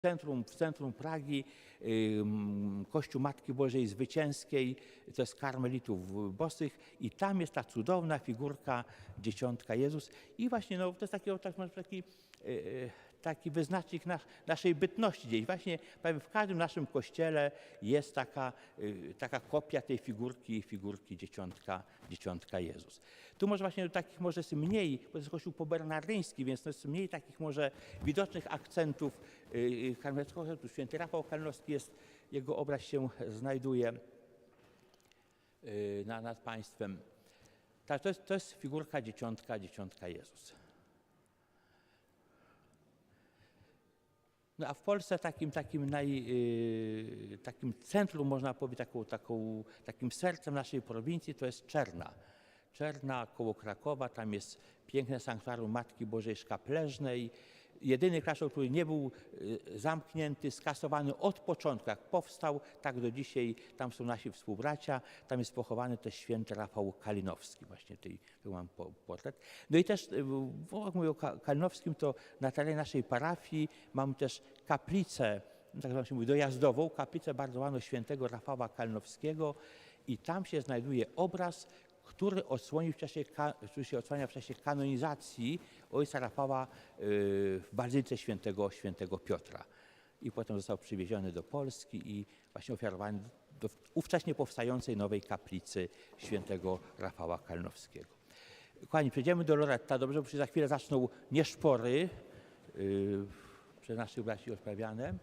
centrum, w centrum Pragi Kościół Matki Bożej Zwycięskiej, to jest karmelitów bosych i tam jest ta cudowna figurka dzieciątka Jezus. I właśnie no, to jest taki, tak, taki, yy, taki wyznacznik nas, naszej bytności gdzieś. Właśnie prawie w każdym naszym kościele jest taka, yy, taka kopia tej figurki, figurki dzieciątka, dzieciątka Jezus. Tu może właśnie takich może jest mniej, bo to jest kościół pobernardyński, więc jest mniej takich może widocznych akcentów yy, karmelskiego. Tu święty Rafał Kalnowski jest, jego obraz się znajduje na, nad państwem. Tak, to jest, to jest figurka dzieciątka, dzieciątka Jezus. No a w Polsce takim, takim, naj, yy, takim centrum, można powiedzieć, taką, taką, takim sercem naszej prowincji to jest Czerna. Czerna koło Krakowa, tam jest piękne sanktuarium Matki Bożej Szkapleżnej. Jedyny klasztor, który nie był y, zamknięty, skasowany od początku, jak powstał, tak do dzisiaj, tam są nasi współbracia, tam jest pochowany też święty Rafał Kalinowski, właśnie tutaj tu mam po- portret. No i też, y, jak mówię o Ka- Kalinowskim, to na terenie naszej parafii mam też kaplicę, tak się mówi, dojazdową, kaplicę bardzo ładną świętego Rafała Kalinowskiego. I tam się znajduje obraz, który odsłonił w czasie, który się odsłania w czasie kanonizacji ojca Rafała y, w Bazylice świętego, świętego Piotra. I potem został przywieziony do Polski i właśnie ofiarowany do ówcześnie powstającej nowej kaplicy świętego Rafała Kalnowskiego. Kochani, przejdziemy do Loretta, dobrze, bo za chwilę zaczną nieszpory yy, przez naszych braci rozprawiane.